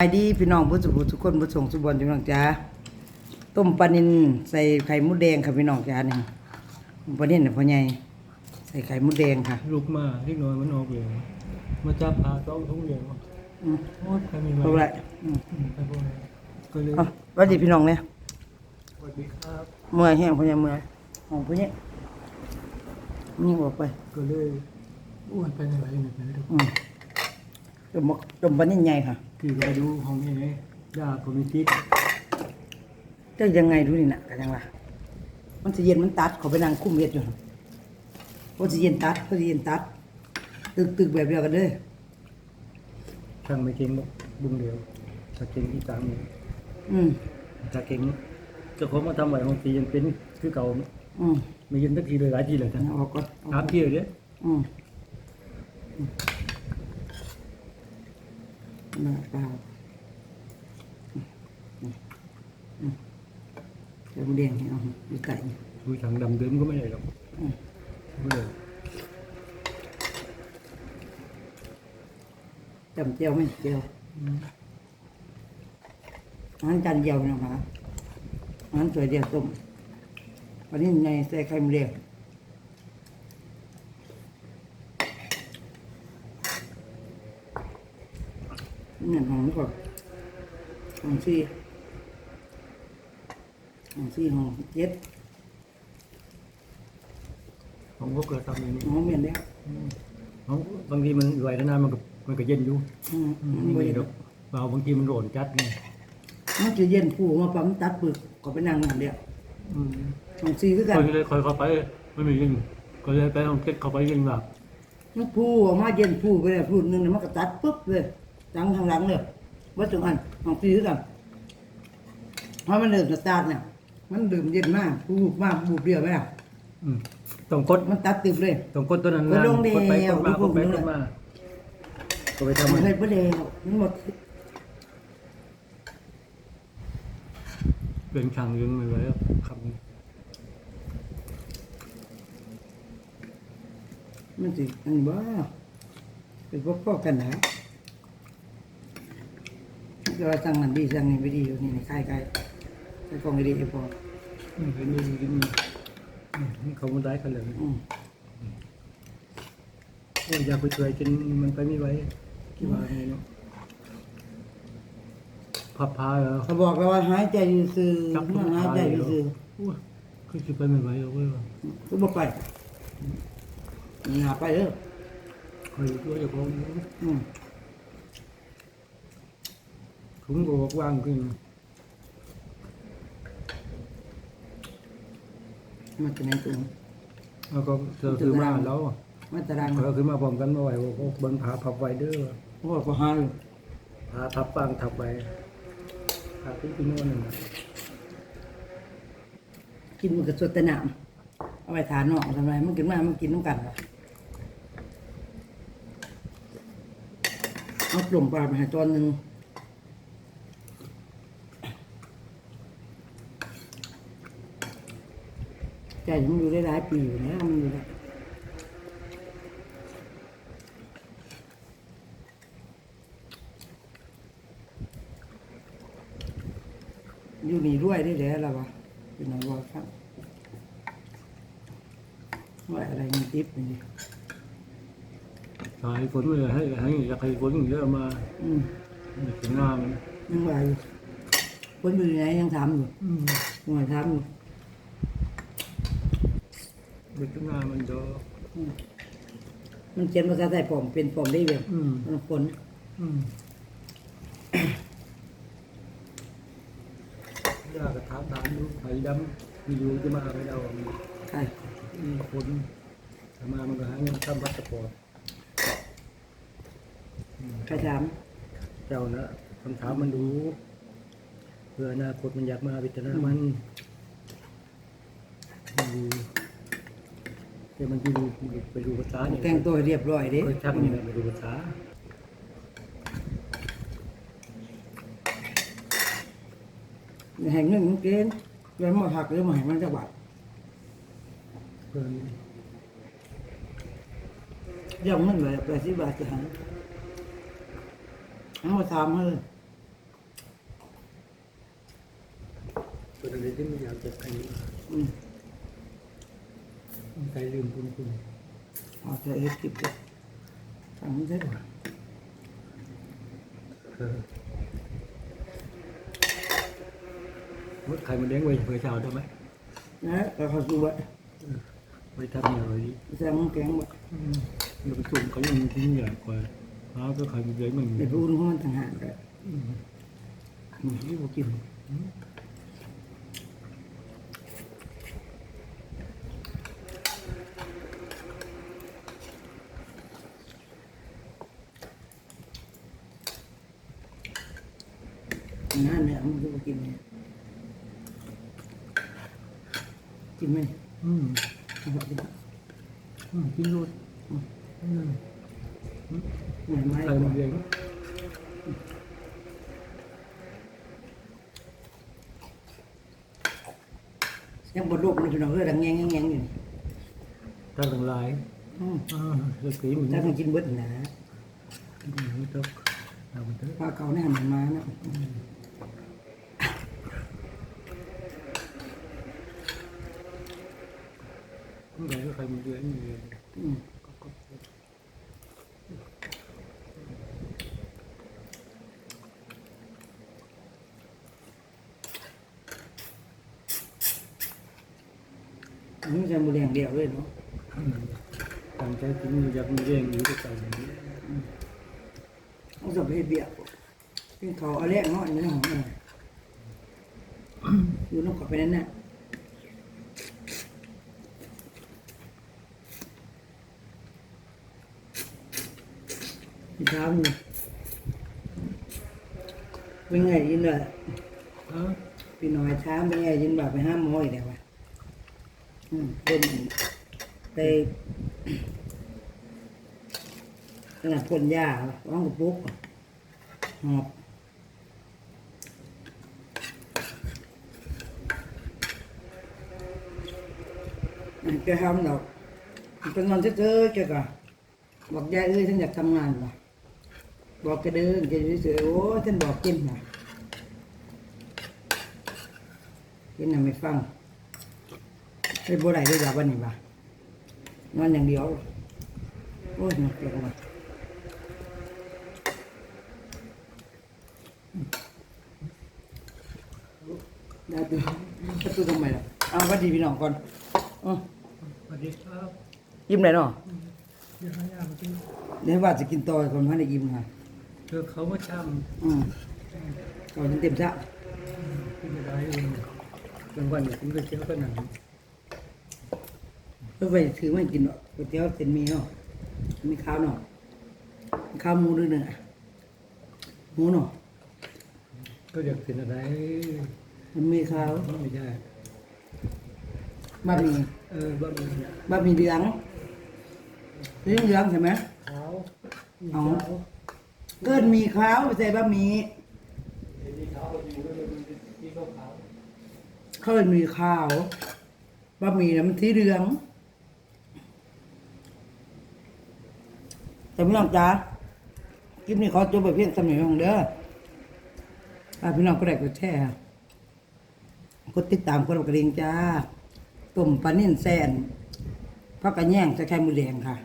ไปดีพี่น้องผู้สุขทุกคนผู้ส่งสุบอนพี่น้องจ้าต้มปลานินใส่ไข่มดแดงค่ะพี่น้องจ้านี่ปลานินน่ะพ่อใหญ่ใส่ไข่มดแดงค่ะลูกมาเล็กน้อยมันออกเลยมาจับพาต้องทุ่งเดียวอืมโอ้ยใครมีเอาไรอืมอืมไปพวกนี้ก็เลยเอาสวัสดีพี่น้องเนี่ยสวัสดีครับเมื่อยแห้งพ่อใหญ่เมื่อยของพ่อใหญ่นี่ออกไปก็เลยอ้วนไปไหนไหนไหนทุกอืมต้มต้มปลานินใหญ่ค่ะ คือไปดูของเอ๋ยาผมมีติ๊กจะยังไงดูนี่น่ะกันยังล่ะมันจะเย็นมันตัดเขาไปนั่งคุ้มเฮ็ดอยู่ว่าจะเย็นตัดก็จะเย็นตัด ตึกตึกแบบเดียวกันเด้อช่างไม่เก่งบอกบุ้งเดียวถ้าเก่งที่ตามนี้อืมถ้าเก่งเจะของมาทำไหวของตียังเป็นคือเก่าอืมไม่ยินสักทีเลยหลายทีเลยท่านเอาออกก่อนเอาถามที่เลยเนี่ยอืม มน้ำเปล่าอืมอืมอืมเดี๋ยวเรียงให้เอาอยู่ไก่ดูช่างดำเดิมก็ไม่ได้หรอกอืมไม่ได้จำเจียวไหมเจียวอืมอาหารจานเดียวนะคะอาหารสวยเดียวต้มวันนี้ในใส่ไข่มดแด งนี่หอมก่อนหอมซี่หอมซี่หอมเจ็ดของพวกเราทำอย่างนี้หอมเมียนแล้วของบางทีมันไหวนานๆมันก็มันก็เย็นอยู่อืมอืมมันนี่บ่ไม่เย็นดอกเบาบางทีมันโรนจัดไงมันจะเย็นผู้มาปั๊มตัดปึกก็ไปนั่งนั่นเดียวอืมหอมซี่คือกันคนก็เลยคอยเข้าไปไม่มียิงก็เลยไปห้องเก็ตเข้าไปยิงแบบมันผู้ออกมาเย็นผู้ไปเลยผู้หนึงเนี่ยมันก็ตัดปุ๊บเลย ตั้งทางหลังเลยว่าตรงอันหอมซี่คือกันเพราะมันเริ่มสตาร์ทเนี่ยมันดื่มเย็นมากบูบมากบูบเดียวไหมล่ะอืมต้องกดมันตัดติดเลยต้องกดตัวนั้นกดลงกดไปเดียวกดมาดูกดไปพวกนี้กดมาก็ไปทำทำมันให้ประเดี๋ยวมันหมดเป็นช่างยังไม่ไหวแล้วครับมันสิอันนี้บ้าเป็นพวกพ่อกันนะ จะว่าสั่งมันดีสั่งนี่ไม่ดีอยู่นี่ในค่ายใกล้ใกล้กองดีไอ้พออืมเห็นมีกินอืมนี่เขามันได้กันเลยอืมโอ้ยอยากไปช่วยกินมันไปไม่ไหวที่ว่าไงเนาะพับพาเหรอเขาบอกแล้วว่าหายใจอยู่ซื่อมันหายใจอยู่ซื่อโอ้ยคือจะไปไม่ไหวหรอกเว้ยว่ะก็บอกไปหนาไปเด้อคอยตัวยเจ้าของอืม ถุงก็บอกว่างขึ้นมันจะในตัวแล้วก็เธอคือมาแล้วอะมาตารางเราคือมาพร้อมกันมาไหวว่าเบิ้งผาพับไว้เด้อเขาบอกก็หาอยู่ผาพับฟางทับไว้ผาที่พี่โน่นน่ะกินมันก็สดแต่น้ำเอาไปทานนอกทำไมมันกินมามันกินน้ำกันวะเอากลุ่มปลาไปให้ตอนหนึ่ง ใจมันอยู่ได้หลายปีอยู่นะมันอยู่ได้อยู่นี่ด้วยได้แล้วล่ะวะเป็นหนังวอครับว่าอะไรมันติดนี่สายฝนเลยให้ให้อยากให้ฝนเยอะมาอืมถึงหน้ามันยังว่าอยู่คนอยู่ไหนยังถามอยู่อืมยังว่าถามอยู่ เด็กถึงหน้ามันจะอืมมันเขียนภาษาไทยปลอมเป็นปลอมได้แบบอืมมันฝนอืมยากระถามถามดูไผ่ดำมีอยู่จะมาไปเราใช่มีคนถ้ามามันก็หาเงินทำวัตถุปอดใครถามเจ้านะคำถามมันดูเพื่ออนาคตมันอยากมาพิจารณามันมันดู แต่มันไปดูไปดูภาษาเนี่ยแต่งตัวเรียบร้อยเด้ไปทำยังไงไปดูภาษาแห่งเงินเกณฑ์เงินมาหักแล้วมาแห่งมันจะบาดเพิ่มย่ำมันไปแปดสิบบาทจะหายเอาสามเลยตัวนี้ที่ไม่อยากจะขยัน ลืมคุณคุณเอาจะเฮ็ดคลิปเด้อทำได้บ่เออมดไข่มันเลี้ยงไว้เผื่อเช้าได้ไหมนะก็เขาดูว่าไปทำอย่างไรดีแซงมันแกงบ่เดี๋ยวไปสุ่มเขายังทิ้งใหญ่กว่าหาก็ไข่มันเลี้ยงมันในพูนของมันต่างหากก็อืมอืมนี่บ่กิน นั่นเนี่ยมันก็บ่กินเนี่ยกินไหมอืมเอาไปกินอืมกินรสอืมเหมือนไม้ไข่มันเลี้ยงยังบดลูกเลยพี่น้องเอ้ยดังแงงแงงแงงอยู่นี่ตั้งทั้งหลายอืมอ่าเลือกสีมันถ้ามันกินเบิดนะไม่ต้องเอาไปเถอะปลาเก่าเนี่ยหันมานะ เมื่อไหร่ก็ไข่มันเลี้ยงอยู่เลยอืมอันนี้จะมือแดงเดียวเลยเนาะอืมตั้งใจกินอยากมีเลี้ยงอยู่ด้วยกันอย่างนี้ต้องสับให้เบียร์เป็นเขาเอาแรกเนาะอันนี้ของมันอยู่น้ำขอบไปนั่นน่ะ เช้านี่เป็นไงยินเลยฮะพี่น้อยช้างเป็นไงยินแบบไปห้ามหมออีกแล้ววะอืมเพิ่นไปขนาดพ่นยาว่างกับปุ๊กหอบอันแกทำดอกเป็นวันเจอๆแกก็บอกยายเอ้ยฉันอยากทำงานว่ะ บอกแกเดินแกอยู่เฉยๆโอ้ฉันบอกกินว่ะกินน่ะไม่ฟังไอ้บัวไหลด้วยยาวันนี้บ่นอนอย่างเดียวโอ้ยนักเกินว่ะได้ตัวประตูทำไมล่ะเอาวัดดีพี่น้องก่อนอ๋อสวัสดีครับยิ้มไหนเนาะเดี๋ยวให้ยามากินเดี๋ยวว่าจะกินต่อคนพันได้ยิ้มค่ะ เธอเขาว่าช่อืมก่อนจนเต็มซะำกินอะไรเองกลางวันกินก๋วยเตี๋ยวก็หนังเพื่อไปถือมากินเนาะก๋วยเตี๋ยวเส้นหมีเนาะมีข้าวเนาะมีข้าวหมูด้วยเนื้อหมูเนาะก็อยากกินอะไรมันมีข้าวไม่ได้บะหมี่เออบะหมี่บะหมี่เหลืองเหลืองเหลืองใช่ไหมขาวอ๋อ เกินมีขาวไปใส่บะหมี่เกินมีขาวบะหมี่น่ะมันสีเหลืองแต่พี่น้องจ๋าคลิปนี้ขอจบไปเพียงสมัยของเด้อถ้าพี่น้องก็ได้กดแชร์กดติดตามกดกระดิ่งจ้าต้มปลานิ่นแซนพักกระแย่งจะแค่มือแดงค่ะ